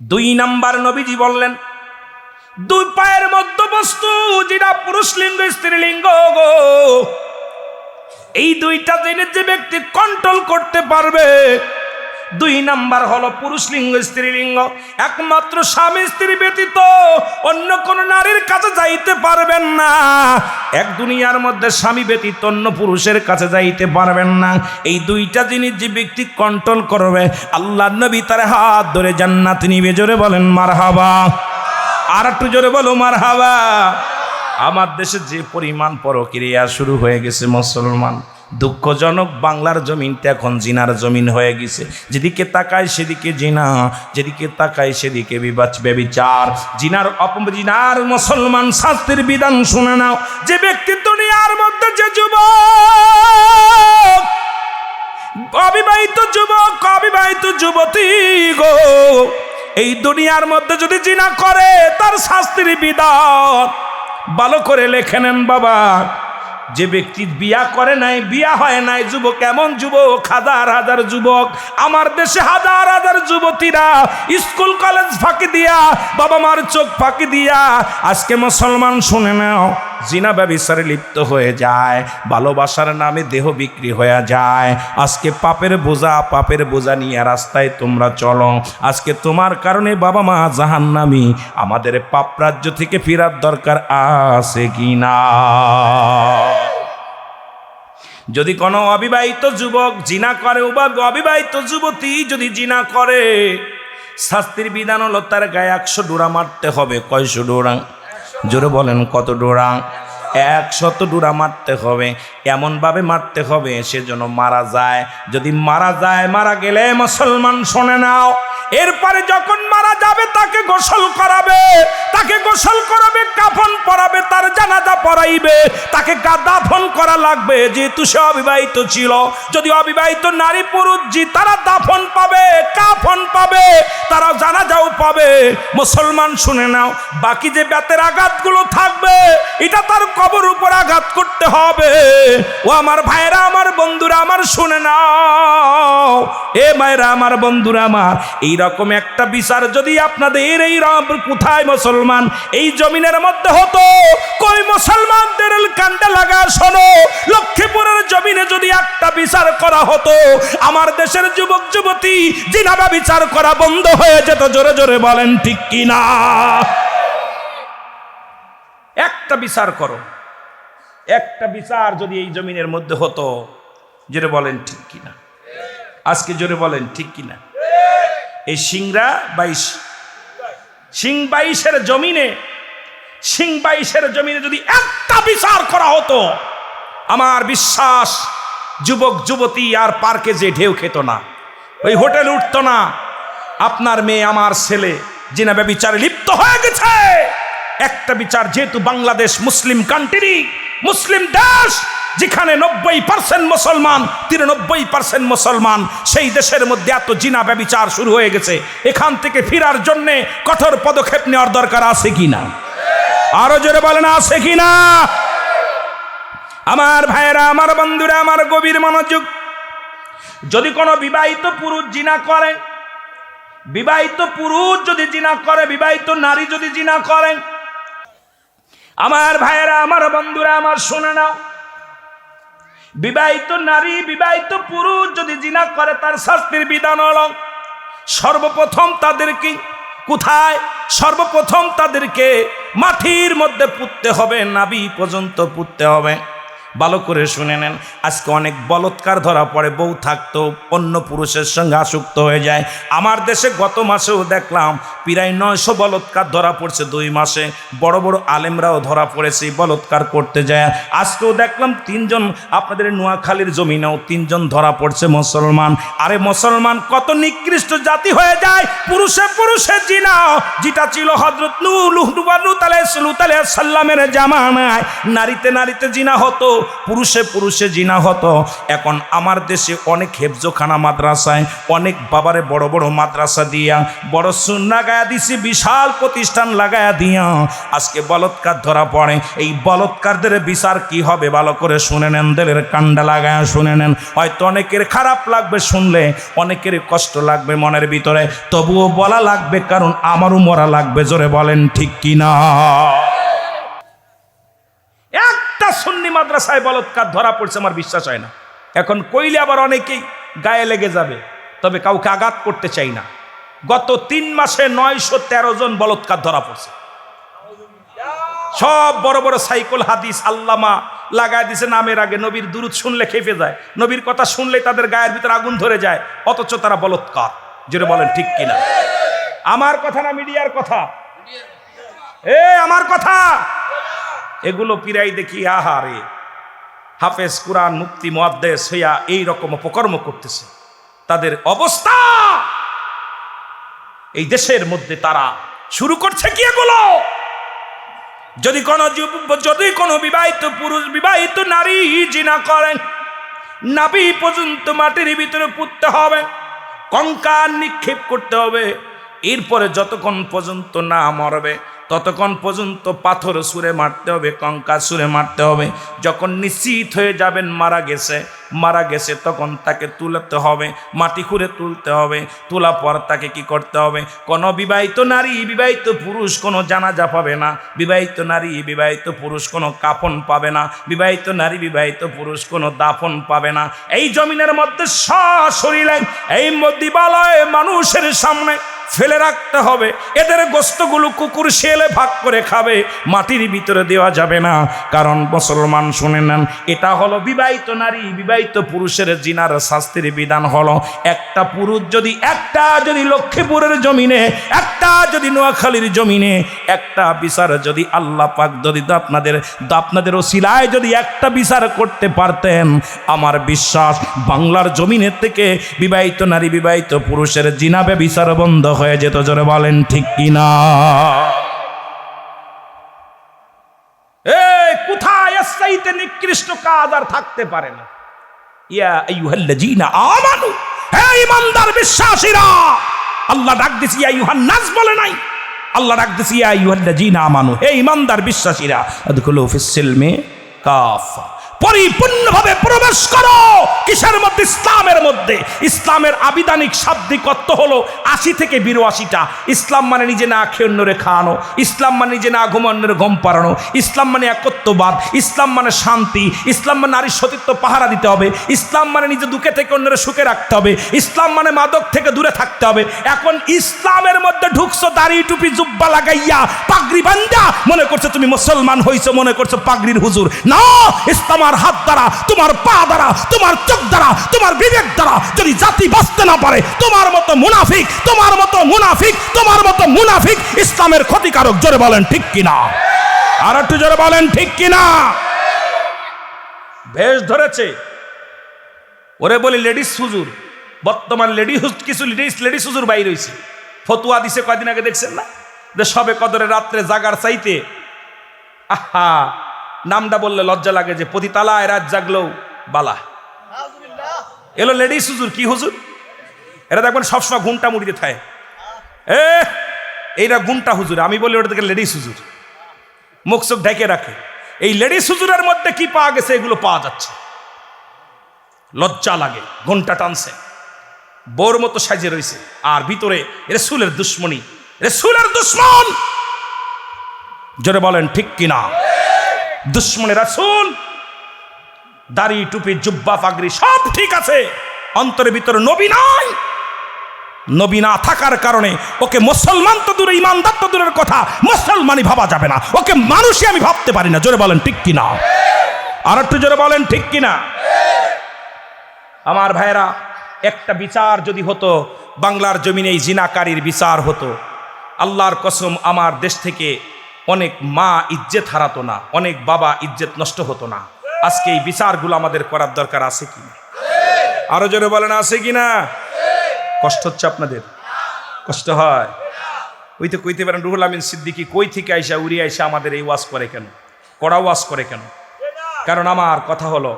দুই নাম্বার নবীজি বললেন, দুই পায়ের মধ্যবস্তু যেটা পুরুষ লিঙ্গ স্ত্রীলিঙ্গ গো। এই দুইটা জিনিস যে ব্যক্তি কন্ট্রোল করতে পারবে দুই নাম্বার হলো পুরুষ লিঙ্গ স্ত্রীলিঙ্গ একমাত্র স্বামী, স্ত্রী ব্যতীত অন্য কোন নারীর কাছে যাইতে পারবেন না। এক দুনিয়ার মধ্যে স্বামী ব্যতীত অন্য পুরুষের কাছে যাইতে পারবেন না। এই দুইটা জিনিস যে ব্যক্তি কন্ট্রোল করবে, আল্লাহ নবী তার হাত ধরে জান্নাত নিবে। জোরে বলেন মার হাবা আর একটু জোরে বলো মার হাবা আমার দেশে যে পরিমাণ পরক্রিয়া শুরু হয়ে গেছে, মুসলমান। দুঃখজনক, বাংলার জমিনটা এখন জিনার জমিন হয়ে গেছে। যেদিকে তাকায় সেদিকে জিনা, যেদিকে তাকায় সেদিকে বিবাচ বেবিচার জিনার অপ জিনার মুসলমান শাস্তির বিধান শুনে নাও। যে ব্যক্তি দুনিয়ার মধ্যে যে যুবক, অবিবাহিত যুবক, অবিবাহিত যুবতী গো, এই দুনিয়ার মধ্যে যদি জিনা করে, তার শাস্তির বিধান ভালো করে লেখে নেন বাবা। যে ব্যক্তি বিয়া করে নাই, বিয়া হয় নাই, যুবক, এমন যুবক, হাজার হাজার যুবক, আমার দেশে হাজার হাজার যুবতীরা স্কুল, কলেজ ফাঁকি দিয়া, বাবা মার চোখ ফাঁকি দিয়া, আজকে মুসলমান শুনে নাও, জিনা ব্যবিচারে লিপ্ত হয়ে যায়, ভালোবাসার নামে দেহ বিক্রি হয়ে যায়, আজকে পাপের বোঝা পাপের বোঝা নিয়ে রাস্তায় তোমরা চলো, আজকে তোমার কারণে বাবা মা জাহান্নামি, আমাদের পাপ রাজ্য থেকে ফেরার দরকার আছে কি না যদি কোনো অবিবাহিত যুবক জিনা করে বা অবিবাহিত যুবতী যদি জিনা করে, শাস্তির বিধান হলো তার গায়ে একশো ডোরা মারতে হবে। কয়শো ডোরা? জোরে বলেন, কত ডোরা? একশত ডোরা মারতে হবে, এমনভাবে মারতে হবে সে যেন মারা যায়। যদি মারা যায়, মারা গেলে মুসলমান শোনে নাও। এরপরে যখন মারা যাবে, তাকে গোসল করাবে। তাকে গোসল করাবে, কাফন পরাবে, তার জানাজা পরাইবে তাকে দাফন করা লাগবে, যেহেতু সে অবিবাহিত ছিল। যদি অবিবাহিত নারী পুরুষ জি তারা দাফন পাবে, কাফন পাবে তারা জানাজাও পাবে। মুসলমান শুনে নাও, বাকি যে ব্যাতের আঘাতগুলো থাকবে, এটা তার কবর উপর আঘাত করতে হবে। ও আমার ভাইরা আমার বন্ধুরা, আমার শুনে নাও। এ ভাইরা আমার বন্ধুরা আমার এই রকম একটা বিচার যদি আপনাদের এই কোথায় মুসলমান? এই জমিনের মধ্যে হতো। কই মুসলমানদের কান্দে লাগা, শোনো। লক্ষ্মীপুরের জমিনে যদি একটা বিচার করা হতো, আমার দেশের যুবক, যুবতী, জিনাবা বিচার করা বন্ধ হয়ে যেত, জোরে জোরে বলেন ঠিক কিনা? একটা বিচার করো। একটা বিচার যদি এই জমিনের মধ্যে হতো, জোরে বলেন ঠিক কিনা? আজকে জোরে বলেন ঠিক কিনা? এই সিংরা বাইশ, সিং বাইশের জমিনে, সিং বাইশের জমিনে যদি একটা বিচার করা হতো, আমার বিশ্বাস যুবক, যুবতী আর পার্কে যে ঢেউ খেত না, ওই হোটেল উঠতো না। আপনার মেয়ে, আমার ছেলে, জিনা বিচারে লিপ্ত হয়ে গেছে। একটা বিচার, যেহেতু বাংলাদেশ মুসলিম কান্ট্রি মুসলিম দেশ, যেখানে নব্বই পার্সেন্ট মুসলমান, তিরানব্বই পার্সেন্ট মুসলমান, সেই দেশের মধ্যে এত জিনা ব্যবিচার শুরু হয়ে গেছে। এখান থেকে ফিরার জন্য কঠোর পদক্ষেপ নেওয়ার দরকার আছে কি না? আরও জোরে বলেন, আছে কি না? আমার ভাইয়েরা, আমার বন্ধুরা, আমার গভীর মনোযোগ। যদি কোনো বিবাহিত পুরুষ জিনা করে, বিবাহিত পুরুষ যদি জিনা করে, বিবাহিত নারী যদি জিনা করেন আমার ভাইয়েরা, আমার বন্ধুরা, আমার শোনে নাও। বিবাহিত নারী, বিবাহিত পুরুষ যদি জিনা করে, তার শাস্তির বিধান হল, সর্বপ্রথম তাদেরকে কোথায়? সর্বপ্রথম তাদেরকে মাটির মধ্যে পুঁততে হবে নাবি পর্যন্ত পুঁততে হবে। ভালো করে শুনে নেন। আজকে অনেক বলৎকার ধরা পড়ে, বউ থাকতো, অন্য পুরুষের সঙ্গে আসক্ত হয়ে যায়। আমার দেশে গত মাসেও দেখলাম প্রায় নয়শো বলৎকার ধরা পড়ছে দুই মাসে। বড় বড় আলেমরাও ধরা পড়েছে, বলৎকার করতে যায়। আজকেও দেখলাম তিনজন, আপনাদের নোয়াখালীর জমিনেও তিনজন ধরা পড়ছে মুসলমান। আরে মুসলমান, কত নিকৃষ্ট জাতি হয়ে যায়। পুরুষে পুরুষে জিনা, যেটা ছিল হজরত সাল্লামের জামানায়। নারীতে নারীতে জিনা হতো, পুরুষে পুরুষে জিনা হতো। এখন আমার দেশে অনেক হেফজোখানা মাদ্রাসায়, অনেক বাবারে বড় বড় মাদ্রাসা দিয়া, বড় সুন্না গায়া দিছি বিশাল প্রতিষ্ঠান লাগায়া দিয়া। আজকে বলৎকার ধরা পড়ে। এই বলৎকারদের বিচার কি হবে ভালো করে শুনে নেন, দেলের কান্ডা লাগায়া শুনে নেন। হয়তো অনেকের খারাপ লাগবে শুনলে, অনেকের কষ্ট লাগবে মনের ভিতরে। তবুও বলা লাগবে, কারণ আমারও মরা লাগবে, জোরে বলেন ঠিক কিনা? একটা সুন্নি মাদ্রাসায় বলৎকার ধরা পড়ছে, আমার বিশ্বাস হয় না। এখন কইলে আবার অনেকেই গায়ে লেগে যাবে, তবে কাউকে আঘাত করতে চাই না। গত তিন মাসে নয়শো তেরো জন বলৎকার ধরা পড়ছে। সব বড় বড় সাইকেল হাদিস, আল্লামা লাগায় দিছে নামের আগে। নবীর দুরুদ শুনলে খেপে যায়। নবীর কথা শুনলে তাদের গায়ের ভিতরে আগুন ধরে যায়। অথচ তারা বলৎকার। যেটা বলেন, ঠিক কিনা? আমার কথা না মিডিয়ার কথা? এ, আমার কথা? এগুলো পিরাই দেখি, আহারে। হাফেজ কুরআন মুক্তি মুয়াদ্দেস হইয়া এই রকম অপকর্ম করতেছে। তাদের অবস্থা এই দেশের মধ্যে তারা শুরু করছে কি এগুলো? যদি কোনো যদি কোনো বিবাহিত পুরুষ, বিবাহিত নারী জিনা করেন নাবি পর্যন্ত মাটির ভিতরে পুঁততে হবে কঙ্কার নিক্ষেপ করতে হবে, এরপরে যতক্ষণ পর্যন্ত না মরবে ততক্ষণ পর্যন্ত পাথর সুরে মারতে হবে কঙ্কা সুরে মারতে হবে। যখন নিশ্চিত হয়ে যাবেন মারা গেছে মারা গেছে তখন তাকে তুলতে হবে, মাটি খুঁড়ে তুলতে হবে তোলা পর তাকে কি করতে হবে? কোনো বিবাহিত নারী, বিবাহিত পুরুষ কোনো জানাজা পাবে না। বিবাহিত নারী, বিবাহিত পুরুষ কোনো কাফন পাবে না। বিবাহিত নারী, বিবাহিত পুরুষ কোনো দাফন পাবে না। এই জমিনের মধ্যে সশরীরে, এই দিবালয়ে মানুষের সামনে ফেলে রাখতে হবে। এদের গোস্তগুলো কুকুর শেলে ভাগ করে খাবে। মাটির ভিতরে দেওয়া যাবে না। কারণ মুসলমান শুনে নেন, এটা হলো বিবাহিত নারী, বিবাহিত পুরুষের জিনার শাস্তির বিধান হলো একটা পুরুষ যদি একটা যদি লক্ষ্মীপুরের জমিনে, একটা যদি নোয়াখালীর জমিনে, একটা বিচার যদি আল্লাহ পাক যদি আপনাদের আপনাদের ওসিলায় যদি একটা বিচার করতে পারতেন, আমার বিশ্বাস বাংলার জমিনের থেকে বিবাহিত নারী, বিবাহিত পুরুষের জিনাবে বিচার বন্ধ হয়ে যেত, জোরে বলেন, ঠিক কিনা? এই, কোথায় চাইতে নিকৃষ্ট কাজ আর থাকতে পারে না? ইয়া আইয়ুহাল্লাযীনা আমানু, হে ইমানদার বিশ্বাসীরা! আল্লাহ ডাক দিছি, ইয়া আইয়ুহান নাস বলে নাই। আল্লাহ ডাক দিছি, ইয়া আইয়ুহাল্লাযীনা আমানু, হে ইমানদার বিশ্বাসীরা, আদখুলু ফিস সিলমি কাফা। পরিপূর্ণভাবে প্রবেশ করো। কিসের মধ্যে? ইসলামের মধ্যে। ইসলামের আবিধানিক শাব্দিক অর্থ হলো আশি থেকে বিরাশিটা। ইসলাম মানে নিজে না খেয়ে অন্যরে খাওয়ানো। ইসলাম মানে নিজে না ঘুম ঘুম পাড়ানো। ইসলাম মানে একত্ববাদ। ইসলাম মানে শান্তি। ইসলাম মানে নারীর সতীত্ব পাহারা দিতে হবে। ইসলাম মানে নিজে দুঃখে থেকে অন্যের সুখে রাখতে হবে। ইসলাম মানে মাদক থেকে দূরে থাকতে হবে। এখন ইসলামের মধ্যে ঢুকছো, দাড়ি, টুপি, জুব্বা লাগাইয়া পাগড়ি বান্দা মনে করছ তুমি মুসলমান হইছো, মনে করছ পাগড়ির হুজুর। না, ইসলাম হাত দ্বারা, তোমার পা দ্বারা, তোমার চোখ দ্বারা, তোমার বিবেক দ্বারা যদি জাতি বাঁচতে না পারে, তোমার মতো মুনাফিক, তোমার মতো মুনাফিক, তোমার মতো মুনাফিক ইসলামের ক্ষতিকারক জোরে বলেন ঠিক কিনা? আর একটু জোরে বলেন ঠিক কিনা? ভেষ ধরেছে। ওরে বলি লেডিস হুজুর, বর্তমান লেডি কিছু লেডিস লেডিস হুজুর বাইর হয়েছে ফতুয়া দিছে কয়দিন আগে দেখছেন না? যে সবে কদরে রাত্রে জাগার চাইতে, আহা! নামটা বললে লজ্জা লাগে যে পতিতালায় রাত জাগলেও বালা। এলো লেডিস হুজুর কি হুজুর? এরা দেখবেন সবসময় ঘুমটা মুড়িতে থাকে এ এইটা গুমটা হুজুর আমি বলি ওটা থেকে লেডিস হুজুর মুখ চোখ ঢেকে রাখে। এই লেডিস হুজুরের মধ্যে কি পাওয়া গেছে এগুলো পাওয়া যাচ্ছে। লজ্জা লাগে ঘণ্টা টানছে। বোর মতো সাজে রয়েছে। আর ভিতরে রেসুলের দুশ্মনী। রেসুলের দুশ্মন! জোরে বলেন ঠিক কিনা? দুশ্মনের রাসুল, দাড়ি, টুপি, জুব্বা, পাগড়ি সব ঠিক আছে। অন্তরের ভিতরে নবী নাই। নবী না থাকার কারণে ওকে মুসলমান তো দূরে, ইমানদার তো দূরের কথা মুসলমানই ভাবা যাবে না। ওকে মানুষই আমি ভাবতে পারি না। জোরে বলেন, ঠিক কিনা? আর একটু জোরে বলেন, ঠিক কিনা? আমার ভাইরা একটা বিচার যদি হতো, বাংলার জমিনে এই জিনাকারীর বিচার হতো। আল্লাহর কসম, আমার দেশ থেকে অনেক মা ইজ্জত হারাতো না, অনেক বাবা ইজ্জত নষ্ট হতো না। আজকে এই বিচারগুলো আমাদের করার দরকার আছে কি আরও জোরে বলেন, আছে কি না? কষ্ট হচ্ছে আপনাদের? কষ্ট হয়? ওই তো কইতে পারেন, রুহুল আমিন সিদ্দিকি কই থেকে আইসা, উড়িয়ে আইসা আমাদের এই ওয়াজ করে কেন? কড়া ওয়াজ করে কেন? কারণ আমার কথা হলো